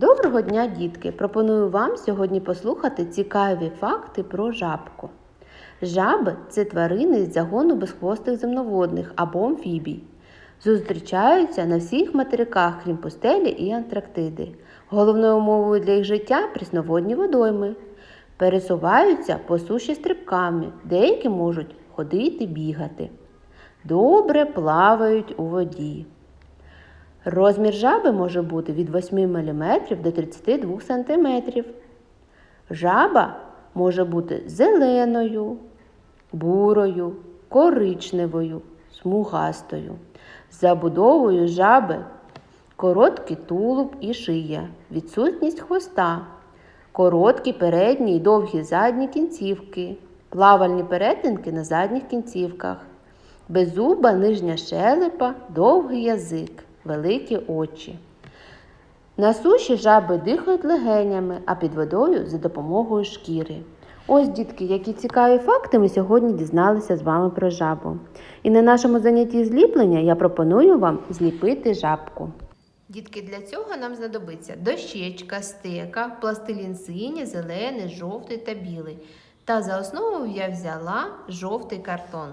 Доброго дня, дітки! Пропоную вам сьогодні послухати цікаві факти про жабку. Жаби це тварини з загону безхвостих земноводних або амфібій. Зустрічаються на всіх материках, крім пустелі і Антарктиди. Головною умовою для їх життя прісноводні водойми. Пересуваються по суші стрибками, деякі можуть ходити, бігати. Добре плавають у воді. Розмір жаби може бути від 8 мм до 32 см. Жаба може бути зеленою, бурою, коричневою, смугастою. Забудовою жаби короткий тулуб і шия, відсутність хвоста, короткі передні і довгі задні кінцівки, плавальні перетинки на задніх кінцівках, беззуба нижня щелепа, довгий язик, великі очі. На суші жаби дихають легенями, а під водою за допомогою шкіри. Ось, дітки, які цікаві факти ми сьогодні дізналися з вами про жабу. І на нашому занятті зліплення я пропоную вам зліпити жабку. Дітки, для цього нам знадобиться дощечка, стека, пластилін синій, зелений, жовтий та білий. Та за основу я взяла жовтий картон.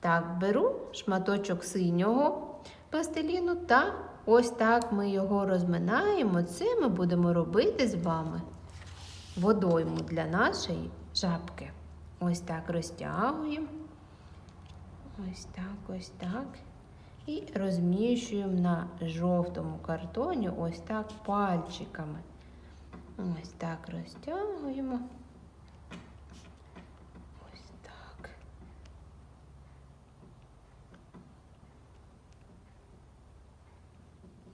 Так, беру шматочок синього пластиліну та ось так ми його розминаємо. Це ми будемо робити з вами водойму для нашої жабки. Ось так розтягуємо. Ось так, ось так. І розміщуємо на жовтому картоні ось так пальчиками. Ось так розтягуємо. Ось так.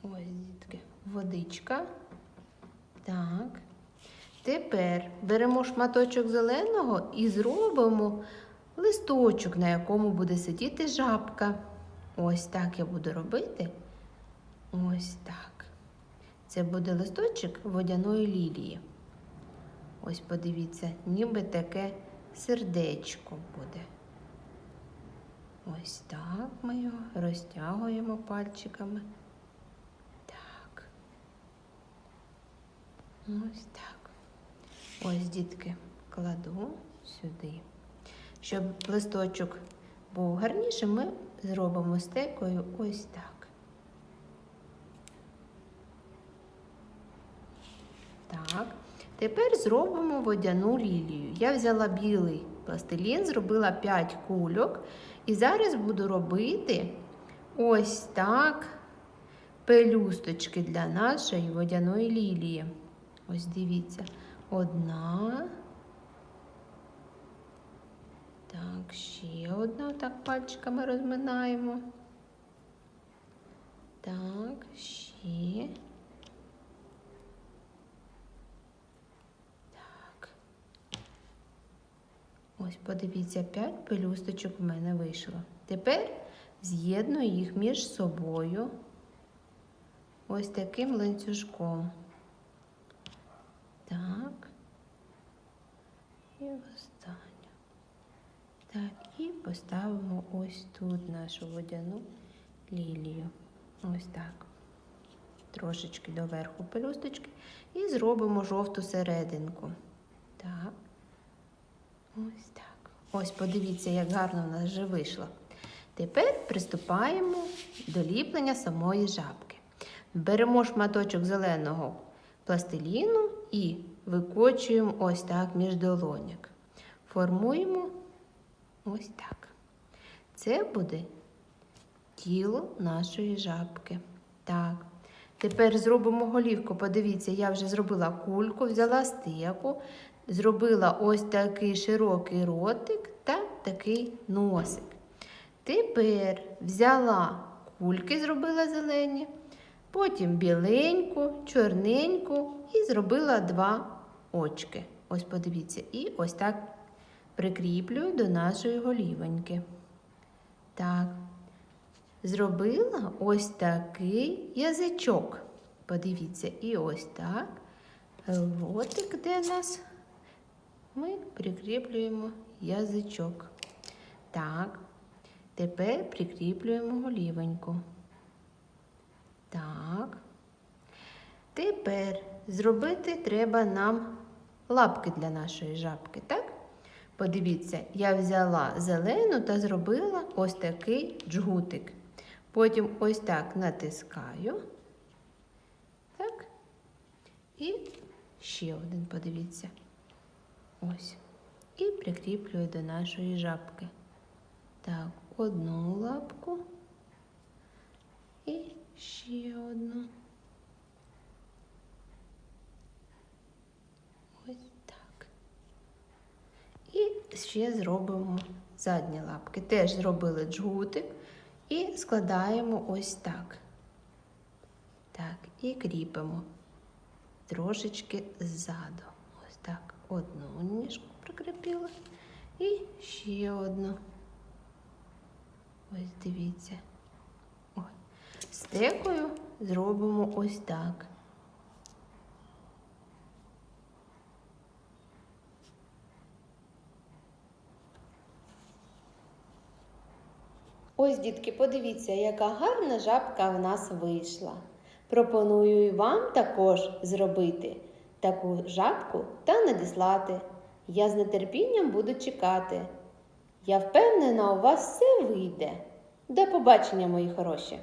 Ось, дітки, водичка. Так. Тепер беремо шматочок зеленого і зробимо листочок, на якому буде сидіти жабка. Ось так я буду робити. Ось так. Це буде листочок водяної лілії. Ось подивіться, ніби таке сердечко буде. Ось так ми його розтягуємо пальчиками. Так. Ось так. Ось, дітки, кладу сюди. Щоб листочок був гарнішим, ми зробимо стекою ось так. Так. Тепер зробимо водяну лілію. Я взяла білий пластилін, зробила 5 кульок. І зараз буду робити ось так пелюсточки для нашої водяної лілії. Ось дивіться. Одна. Так, ще одна. Так, пальчиками розминаємо. Так, ще. Так. Ось, подивіться, 5 пелюсточок в мене вийшло. Тепер з'єдную їх між собою ось таким ланцюжком. Так. І останню. Так, і поставимо ось тут нашу водяну лілію. Ось так. Трошечки доверху пелюсточки. І зробимо жовту серединку. Так. Ось так. Ось подивіться, як гарно в нас вже вийшло. Тепер приступаємо до ліплення самої жабки. Беремо шматочок зеленого пластиліну і викочуємо ось так між долоняк. Формуємо ось так. Це буде тіло нашої жабки. Так. Тепер зробимо голівку. Подивіться, я вже зробила кульку, взяла стеку, зробила ось такий широкий ротик та такий носик. Тепер взяла кульки, зробила зелені, потім біленьку, чорненьку і зробила два очки. Ось подивіться, і ось так прикріплюю до нашої голівоньки. Так, зробила ось такий язичок. Подивіться, і ось так. Ротик, де нас ми прикріплюємо язичок. Так, тепер прикріплюємо голівоньку. Так. Тепер зробити треба нам лапки для нашої жабки, так? Подивіться, я взяла зелену та зробила ось такий джгутик. Потім ось так натискаю. Так. І ще один, подивіться. Ось. І прикріплюю до нашої жабки. Так, одну лапку ще одну. Ось так. І ще зробимо задні лапки. Теж зробили джгутик і складаємо ось так. Так, і кріпимо трошечки ззаду. Ось так. Одну ніжку прикріпила і ще одну. Ось дивіться. Стекою зробимо ось так. Ось, дітки, подивіться, яка гарна жабка в нас вийшла. Пропоную і вам також зробити таку жабку та надіслати. Я з нетерпінням буду чекати. Я впевнена, у вас все вийде. До побачення, мої хороші!